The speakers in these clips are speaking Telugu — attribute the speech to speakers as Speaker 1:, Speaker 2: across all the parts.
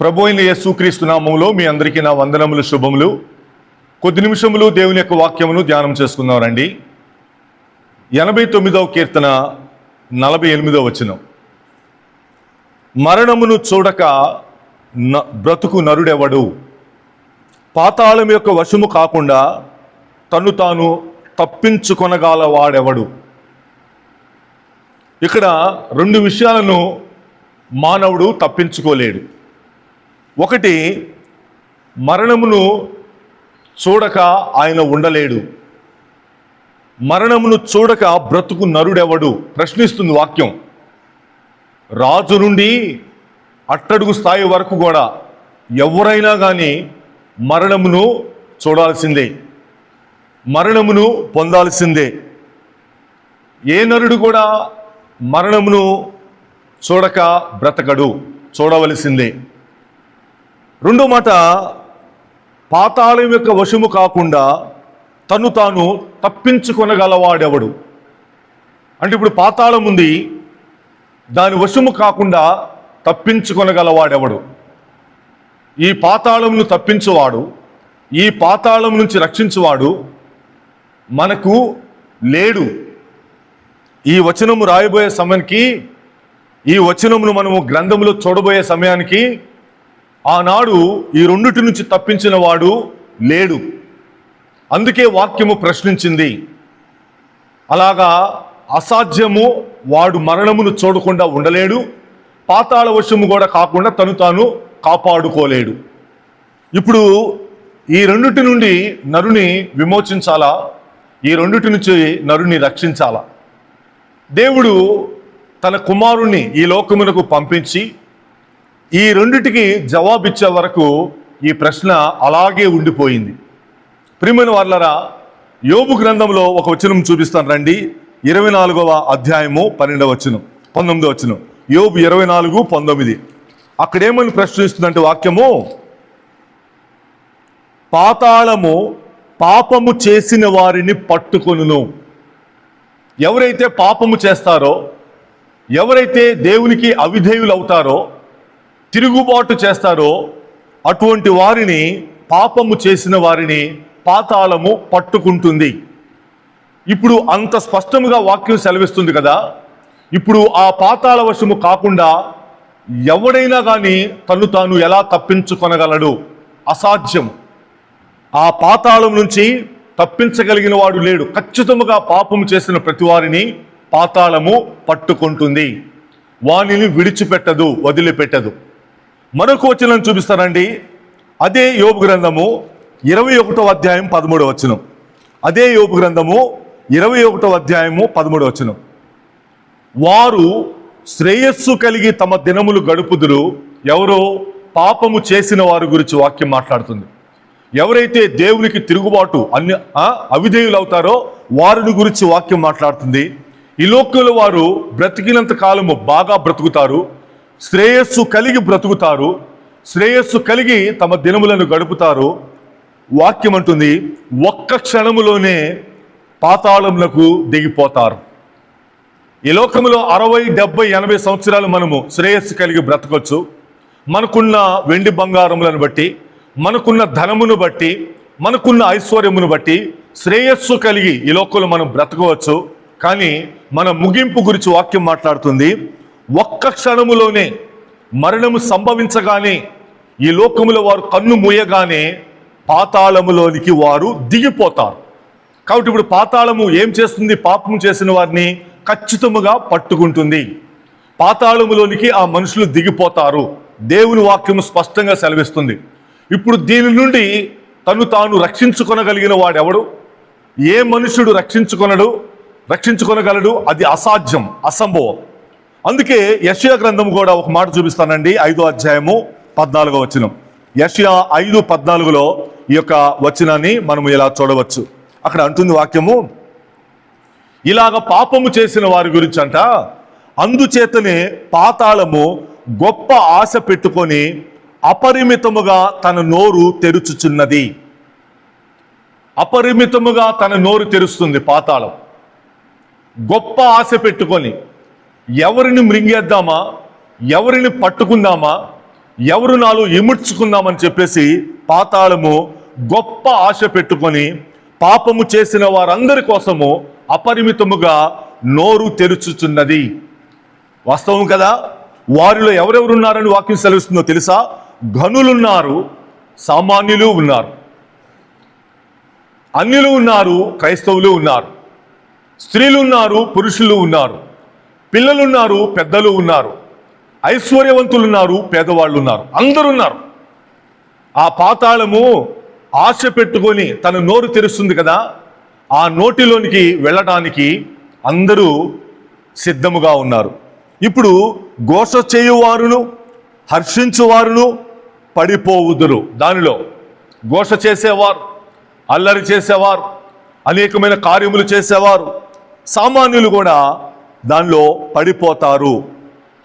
Speaker 1: ప్రభు అయిన యేసుక్రీస్తు నామములో మీ అందరికీ నా వందనములు శుభములు. కొద్ది నిమిషములు దేవుని యొక్క వాక్యమును ధ్యానం చేసుకుందాం రండి. ఎనభై తొమ్మిదవ కీర్తన నలభై ఎనిమిదవ వచనం. మరణమును చూడక న బ్రతుకు నరుడెవడు? పాతాళం యొక్క వశము కాకుండా తను తాను తప్పించుకొనగాల వాడెవడు? ఇక్కడ రెండు విషయాలను మానవుడు తప్పించుకోలేడు. ఒకటి మరణమును చూడక ఆయన ఉండలేడు. మరణమును చూడక బ్రతుకు నరుడెవడు? ప్రశ్నిస్తుంది వాక్యం. రాజు నుండి అట్టడుగు స్థాయి వరకు కూడా ఎవరైనా కానీ మరణమును చూడాల్సిందే. మరణమును పొందాల్సిందే. ఏ నరుడు కూడా మరణమును చూడక బ్రతకడు చూడవలసిందే. రెండో మాట పాతాళం యొక్క వశము కాకుండా తను తాను తప్పించుకొనగలవాడెవడు? అంటే ఇప్పుడు పాతాళం ఉంది దాని వశము కాకుండా తప్పించుకొనగలవాడెవడు? ఈ పాతాళంను తప్పించువాడు ఈ పాతాళం నుంచి రక్షించువాడు మనకు లేడు. ఈ వచనము రాయబోయే సమయానికి ఈ వచనమును మనము గ్రంథములో చూడబోయే సమయానికి ఆనాడు ఈ రెండిటి నుంచి తప్పించిన వాడు లేడు. అందుకే వాక్యము ప్రశ్నించింది. అలాగా అసాధ్యము వాడు మరణమును చూడకుండా ఉండలేడు. పాతాళ వశము కూడా కాకుండా తను తాను కాపాడుకోలేడు. ఇప్పుడు ఈ రెండిటి నుండి నరుని విమోచించాలా? ఈ రెండిటి నుంచి నరుని రక్షించాలా? దేవుడు తన కుమారుణ్ణి ఈ లోకమునకు పంపించి ఈ రెండిటికి జవాబిచ్చే వరకు ఈ ప్రశ్న అలాగే ఉండిపోయింది. ప్రిమిన వాళ్ళరా యోబు గ్రంథంలో ఒక వచనం చూపిస్తాను రండి. ఇరవై నాలుగవ అధ్యాయము పన్నెండవ వచనం పంతొమ్మిదవ వచనం. యోబు ఇరవై నాలుగు పంతొమ్మిది. అక్కడేమని ప్రశ్నిస్తుందంటే వాక్యము? పాతాళము పాపము చేసిన వారిని పట్టుకొనును. ఎవరైతే పాపము చేస్తారో ఎవరైతే దేవునికి అవిధేయులు అవుతారో తిరుగుబాటు చేస్తారో అటువంటి వారిని పాపము చేసిన వారిని పాతాళము పట్టుకుంటుంది. ఇప్పుడు అంత స్పష్టముగా వాక్యం సెలవిస్తుంది కదా. ఇప్పుడు ఆ పాతాళ వశము కాకుండా ఎవడైనా కానీ తను తాను ఎలా తప్పించుకొనగలడు? అసాధ్యం. ఆ పాతాళం నుంచి తప్పించగలిగిన వాడు లేడు. ఖచ్చితముగా పాపము చేసిన ప్రతి వారిని పాతాళము పట్టుకుంటుంది. వానిని విడిచిపెట్టదు వదిలిపెట్టదు. మరొక వచనం చూపిస్తానండి. అదే యోగు గ్రంథము ఇరవై ఒకటో అధ్యాయం పదమూడవ వచనం. అదే యోగు గ్రంథము ఇరవై ఒకటో అధ్యాయము పదమూడవ వచనం. వారు శ్రేయస్సు కలిగి తమ దినములు గడుపుదురు ఎవరో పాపము చేసిన వారి గురించి వాక్యం మాట్లాడుతుంది. ఎవరైతే దేవునికి తిరుగుబాటు అన్ని అవిధేయులు అవుతారో వారిని గురించి వాక్యం మాట్లాడుతుంది. ఈ లోకంలో వారు బ్రతికినంత కాలము బాగా బ్రతుకుతారు. శ్రేయస్సు కలిగి బ్రతుకుతారు శ్రేయస్సు కలిగి తమ దినములను గడుపుతారు. వాక్యం అంటుంది ఒక్క క్షణములోనే పాతాళములకు దిగిపోతారు. ఈ లోకములో అరవై డెబ్బై ఎనభై సంవత్సరాలు మనము శ్రేయస్సు కలిగి బ్రతకొచ్చు. మనకున్న వెండి బంగారములను బట్టి మనకున్న ధనమును బట్టి మనకున్న ఐశ్వర్యమును బట్టి శ్రేయస్సు కలిగి ఈ లోకంలో మనం బ్రతకవచ్చు. కానీ మన ముగింపు గురించి వాక్యం మాట్లాడుతుంది ఒక్క క్షణములోనే మరణము సంభవించగానే ఈ లోకములో వారు కన్ను మూయగానే పాతాళములోనికి వారు దిగిపోతారు. కాబట్టి ఇప్పుడు పాతాళము ఏం చేస్తుంది? పాపము చేసిన వారిని ఖచ్చితముగా పట్టుకుంటుంది. పాతాళములోనికి ఆ మనుషులు దిగిపోతారు. దేవుని వాక్యము స్పష్టంగా సెలవిస్తుంది. ఇప్పుడు దీని నుండి తను తాను రక్షించుకొనగలిగిన వాడెవడు? ఏ మనుషుడు రక్షించుకొనడు? రక్షించుకొనగలడు? అది అసాధ్యం అసంభవం. అందుకే యషియా గ్రంథం కూడా ఒక మాట చూపిస్తానండి ఐదో అధ్యాయము పద్నాలుగో వచనం. యషియా ఐదు పద్నాలుగులో ఈ యొక్క వచనాన్ని మనము ఇలా చూడవచ్చు. అక్కడ అంటుంది వాక్యము ఇలాగ పాపము చేసిన వారి గురించి అంట అందుచేతనే పాతాళము గొప్ప ఆశ పెట్టుకొని అపరిమితముగా తన నోరు తెరుచుచున్నది. అపరిమితముగా తన నోరు తెరుస్తుంది పాతాళం. గొప్ప ఆశ పెట్టుకొని ఎవరిని మృంగేద్దామా? ఎవరిని పట్టుకుందామా? ఎవరు నాలో ఇముడ్చుకుందామని చెప్పేసి పాతాళము గొప్ప ఆశ పెట్టుకొని పాపము చేసిన వారందరి కోసము అపరిమితముగా నోరు తెరుచుచున్నది. వాస్తవం కదా? వారిలో ఎవరెవరు ఉన్నారని వాక్యం సెలవిస్తుందో తెలుసా? ఘనులున్నారు సామాన్యులు ఉన్నారు. అన్యులు ఉన్నారు క్రైస్తవులు ఉన్నారు. స్త్రీలు ఉన్నారు పురుషులు ఉన్నారు. పిల్లలు ఉన్నారు పెద్దలు ఉన్నారు. ఐశ్వర్యవంతులు ఉన్నారు పేదవాళ్ళు ఉన్నారు అందరూ ఉన్నారు ఆ పాతాళము ఆశ పెట్టుకొని తన నోరు తెరుస్తుంది కదా ఆ నోటిలోనికి వెళ్ళడానికి అందరూ సిద్ధముగా ఉన్నారు. ఇప్పుడు ఘోష చేయువారును హర్షించువారును పడిపోవుదురు. దానిలో ఘోష చేసేవారు అల్లరి చేసేవారు అనేకమైన కార్యములు చేసేవారు సామాన్యులు కూడా దానిలో పడిపోతారు.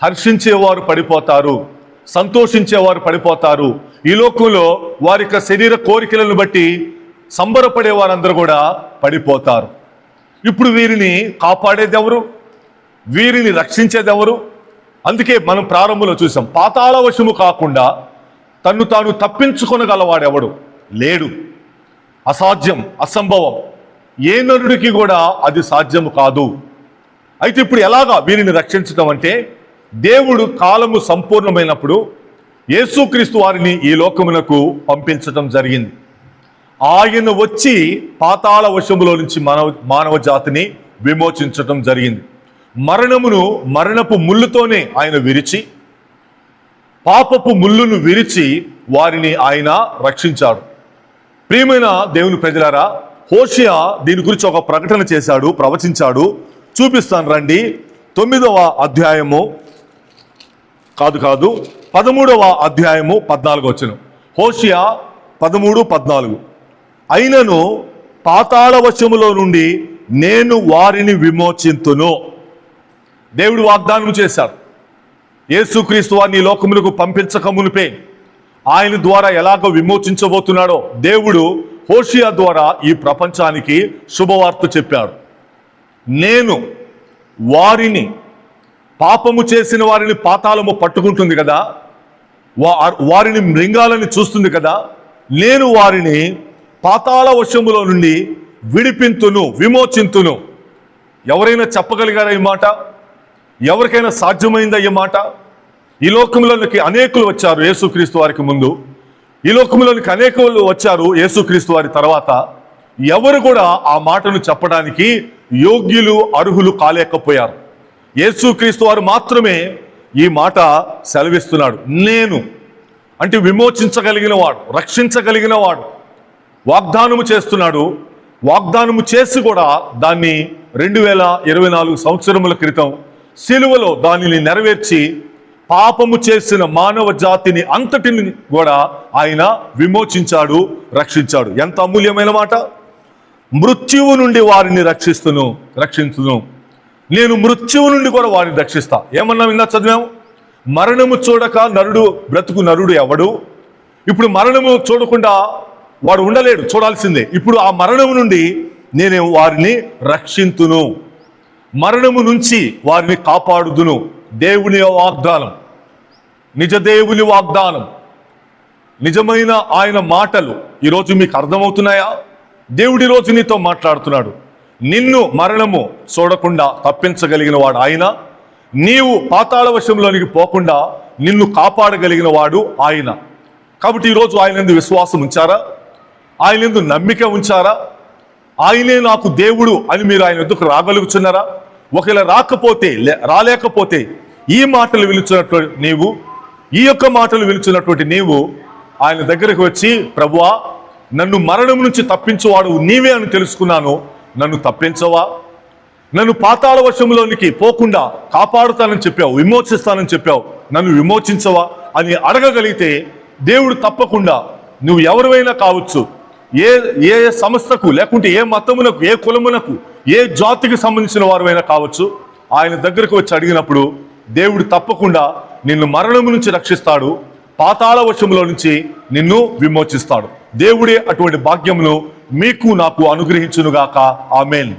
Speaker 1: హర్షించేవారు పడిపోతారు. సంతోషించేవారు పడిపోతారు. ఈ లోకంలో వారి యొక్క శరీర కోరికలను బట్టి సంబరపడే వారందరూ కూడా పడిపోతారు. ఇప్పుడు వీరిని కాపాడేది ఎవరు వీరిని రక్షించేది ఎవరు అందుకే మనం ప్రారంభంలో చూసాం. పాతాళ వశము కాకుండా తన్ను తాను తప్పించుకొనగలవాడెవడు? లేడు. అసాధ్యం అసంభవం. ఏ నరుడికి కూడా అది సాధ్యము కాదు. అయితే ఇప్పుడు ఎలాగా వీరిని రక్షించడం అంటే దేవుడు కాలము సంపూర్ణమైనప్పుడు యేసుక్రీస్తు వారిని ఈ లోకమునకు పంపించటం జరిగింది. ఆయన వచ్చి పాతాళ వశములో నుంచి మానవ మానవ జాతిని విమోచించటం జరిగింది. మరణమును మరణపు ముళ్ళుతోనే ఆయన విరిచి పాపపు ముళ్ళును విరిచి వారిని ఆయన రక్షించాడు. ప్రియమైన దేవుని ప్రజలారా హోషియా దీని గురించి ఒక ప్రకటన చేశాడు ప్రవచించాడు. చూపిస్తాను రండి. తొమ్మిదవ అధ్యాయము. కాదు కాదు. పదమూడవ అధ్యాయము పద్నాలుగు వచ్చిన. హోషియా పదమూడు పద్నాలుగు. అయినను పాతాళ వశములో నుండి నేను వారిని విమోచింతును. దేవుడు వాగ్దానం చేశాడు. యేసుక్రీస్తు వారిని లోకములకు పంపించక మునిపే. ఆయన ద్వారా ఎలాగో విమోచించబోతున్నాడో దేవుడు హోషియా ద్వారా ఈ ప్రపంచానికి శుభవార్త చెప్పాడు. నేను వారిని పాపము చేసిన వారిని పాతాళము పట్టుకుంటుంది కదా? వారిని మృంగాలని చూస్తుంది కదా? నేను వారిని పాతాళ వశములో నుండి విడిపింతును విమోచింతును. ఎవరైనా చెప్పగలిగారా ఈ మాట? ఎవరికైనా సాధ్యమైందా ఈ మాట? ఈ లోకంలోనికి అనేకులు వచ్చారు యేసుక్రీస్తు వారికి ముందు. ఈ లోకంలోనికి అనేకులు వచ్చారు యేసుక్రీస్తు వారి తర్వాత. ఎవరు కూడా ఆ మాటను చెప్పడానికి యోగ్యులు అర్హులు కాలేకపోయారు. యేసుక్రీస్తు వారు మాత్రమే ఈ మాట సెలవిస్తున్నాడు. నేను అంటే విమోచించగలిగిన వాడు రక్షించగలిగిన వాడు వాగ్దానము చేస్తున్నాడు. వాగ్దానము చేసి కూడా దాన్ని రెండు వేల ఇరవై నాలుగు సంవత్సరముల క్రితం సిలువలో దానిని నెరవేర్చి పాపము చేసిన మానవ జాతిని అంతటిని కూడా ఆయన విమోచించాడు రక్షించాడు. ఎంత అమూల్యమైన మాట! మృత్యువు నుండి వారిని రక్షిస్తును రక్షించును. నేను మృత్యువు నుండి కూడా వారిని రక్షిస్తా. ఏమన్నా విన్నా చదివాము? మరణము చూడక నరుడు బ్రతుకు నరుడు ఎవడు? ఇప్పుడు మరణము చూడకుండా వాడు ఉండలేడు చూడాల్సిందే. ఇప్పుడు ఆ మరణము నుండి నేను వారిని రక్షింతును మరణము నుంచి వారిని కాపాడుదును. దేవుని వాగ్దానం. నిజ దేవుని వాగ్దానం. నిజమైన ఆయన మాటలు. ఈరోజు మీకు అర్థమవుతున్నాయా? దేవుడి రోజు నీతో మాట్లాడుతున్నాడు. నిన్ను మరణము చూడకుండా తప్పించగలిగిన వాడు ఆయన. నీవు పాతాళ వశంలోనికి పోకుండా నిన్ను కాపాడగలిగిన వాడు ఆయన. కాబట్టి ఈరోజు ఆయన ఎందు విశ్వాసం ఉంచారా? ఆయన ఎందు నమ్మిక ఉంచారా? ఆయనే నాకు దేవుడు అని మీరు ఆయన ఎందుకు రాగలుగుతున్నారా ఒకవేళ రాకపోతే లే- రాలేకపోతే ఈ మాటలు విలుచున్నటువంటి నీవు ఈ యొక్క మాటలు విలుచున్నటువంటి నీవు ఆయన దగ్గరకు వచ్చి ప్రభువా నన్ను మరణం నుంచి తప్పించువాడు నీవే అని తెలుసుకున్నాను. నన్ను తప్పించవా? నన్ను పాతాళ వశంలోనికి పోకుండా కాపాడుతానని చెప్పావు విమోచిస్తానని చెప్పావు. నన్ను విమోచించవా అని అడగగలిగితే దేవుడు తప్పకుండా నువ్వు ఎవరివైనా కావచ్చు. ఏ ఏ సంస్థకు లేకుంటే ఏ మతమునకు ఏ కులమునకు ఏ జాతికి సంబంధించిన వారైనా కావచ్చు. ఆయన దగ్గరకు వచ్చి అడిగినప్పుడు దేవుడు తప్పకుండా నిన్ను మరణము నుంచి రక్షిస్తాడు పాతాళ వశములో నుంచి నిన్ను విమోచిస్తాడు. దేవుడే అటువంటి భాగ్యమును మీకు నాకు అనుగ్రహించునుగాక. ఆమెన్.